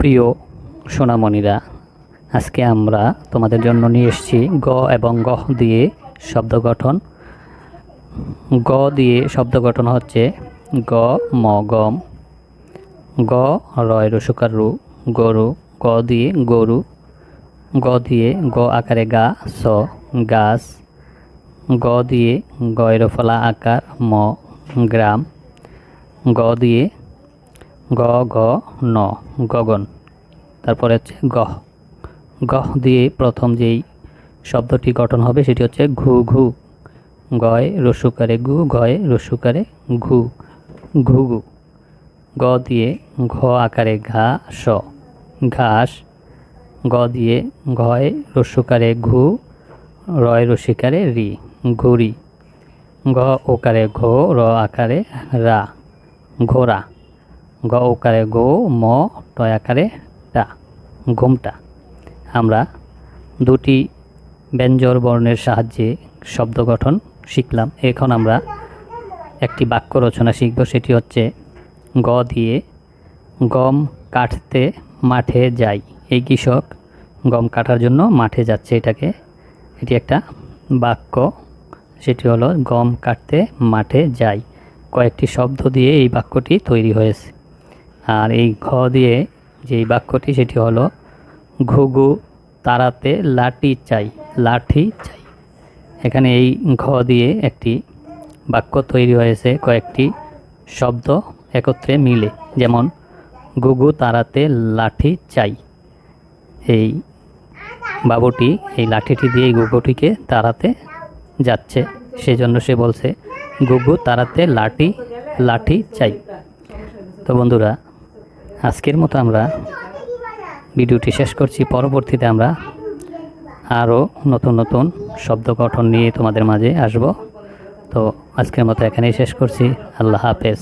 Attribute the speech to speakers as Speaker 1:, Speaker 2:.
Speaker 1: প্রিয় সোনামণিরা, আজকে আমরা তোমাদের জন্য নিয়ে এসেছি গ এবং গহ দিয়ে শব্দ গঠন। গ দিয়ে শব্দ গঠন হচ্ছে গ, ম, গম। গ, রয়, রসুকার রু, গরু। গ দিয়ে গরু। গ দিয়ে গ আকারে গা, স, গাছ। গ দিয়ে গয়ের ফলা আকার, ম, গ্রাম। গ দিয়ে গ গ, ন, গগন। তারপরে হচ্ছে গহ গহ দিয়ে প্রথম যেই শব্দটি গঠন হবে সেটি হচ্ছে ঘু ঘু। গয়, রসুকারে গু, গয়, রসুকারে ঘু। ঘু ঘু। গ দিয়ে ঘ আকারে ঘা, স। ঘাস। গ দিয়ে ঘয় রস্যকারে ঘু। রয়, রসিকারে রি, ঘুরি। গ ওকারে ঘো, র আকারে রা। ঘোড়া। গ ওকারে গো, ম টয় আকারে টা, ঘুমটা। আমরা দুটি ব্যঞ্জর বর্ণের সাহায্যে শব্দ গঠন শিখলাম। এখন আমরা একটি বাক্য রচনা শিখব, সেটি হচ্ছে, গ দিয়ে গম কাটতে মাঠে যাই। এই কৃষক গম কাটার জন্য মাঠে যাচ্ছে। এটাকে, এটি একটা বাক্য, সেটি হলো, গম কাটতে মাঠে যাই। কয়েকটি শব্দ দিয়ে এই বাক্যটি তৈরি হয়েছে। আর এই ঘ দিয়ে যে বাক্যটি, সেটি হলো, ঘুঘু তারাতে লাঠি চাই লাঠি চাই। এখানে এই ঘ দিয়ে একটি বাক্য তৈরি হয়েছে, কয়েকটি শব্দ একত্রে মিলে, যেমন গুগু তারাতে লাঠি চাই। এই বাবুটি, এই লাঠিটি দিয়ে গুগুটিকে তাড়াতে যাচ্ছে। সেজন্য সে বলছে গুগু তাড়াতে লাঠি লাঠি চাই। তো বন্ধুরা আজকের মতো আমরা ভিডিওটি শেষ করছি। পরবর্তীতে আমরা আরও নতুন নতুন শব্দ গঠন নিয়ে তোমাদের মাঝে আসব। তো আজকের মতো এখানেই শেষ করছি। আল্লাহ হাফেজ।